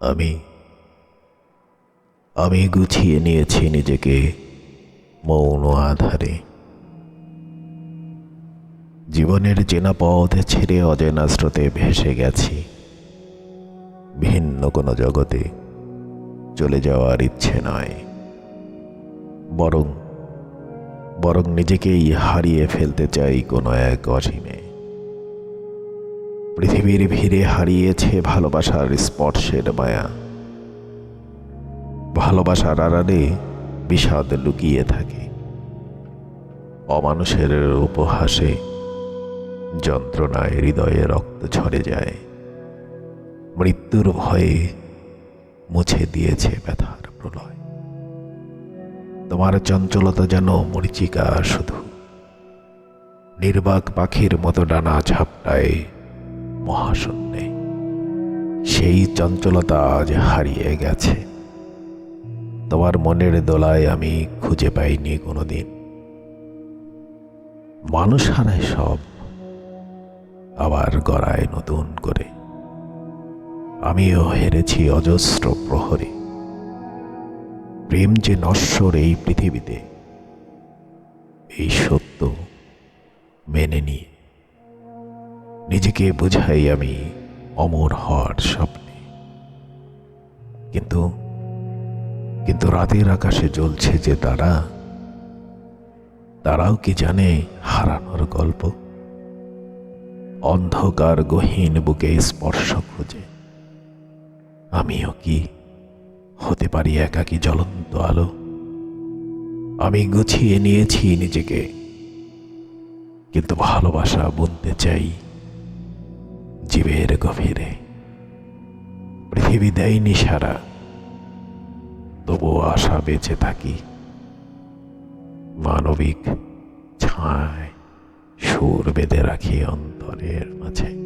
আমি আমি গুছিয়ে নিয়েছি নিজেকে মৌন আধারে। জীবনের চেনা পথ ছেড়ে অজেনা স্রোতে ভেসে গেছি। ভিন্ন কোনো জগতে চলে যাওয়ার ইচ্ছে নয়। বরং বরং নিজেকেই হারিয়ে ফেলতে চাই কোনো এক অসীমে। পৃথিবীর ভিড়ে হারিয়েছে ভালোবাসার স্পর্শের মায়া। ভালোবাসার আড়ালে বিষাদ লুকিয়ে থাকে। অমানুষের উপহাসে যন্ত্রণায় হৃদয়ে রক্ত ঝরে যায়। মৃত্যুর ভয়ে মুছে দিয়েছে ব্যথার প্রলয়। তোমার চঞ্চলতা যেন মরিচিকা শুধু। নির্বাক পাখির মতো ডানা ঝাপটায় মহাশূন্যে। সেই চঞ্চলতা আজ হারিয়ে গেছে। তোমার মনের দোলায় আমি খুঁজে পাইনি কোনোদিন। মানুষ হারায় সব, আবার গড়ায় নতুন করে। আমিও হেরেছি অজস্র প্রহরে। প্রেম যে নশ্বর এই পৃথিবীতে, এই সত্য মেনে নিয়ে। নিজেকে বুঝাই আমি অমর হওয়ার স্বপ্নে। কিন্তু কিন্তু রাতের আকাশে জ্বলছে যে তারা, তারাও কি জানে হারানোর গল্প? অন্ধকার গহীন বুকে স্পর্শ খুঁজে। আমিও কি হতে পারি একাকী জ্বলন্ত আলো? আমি গুছিয়ে নিয়েছি নিজেকে। কিন্তু ভালোবাসা বুনতে চাই জীবের গভীরে। পৃথিবী দেয়নি সারা তবু আশা বেঁচে থাকি। মানবিক ছায় সুর বেঁধে রাখি অন্তরের মাঝে।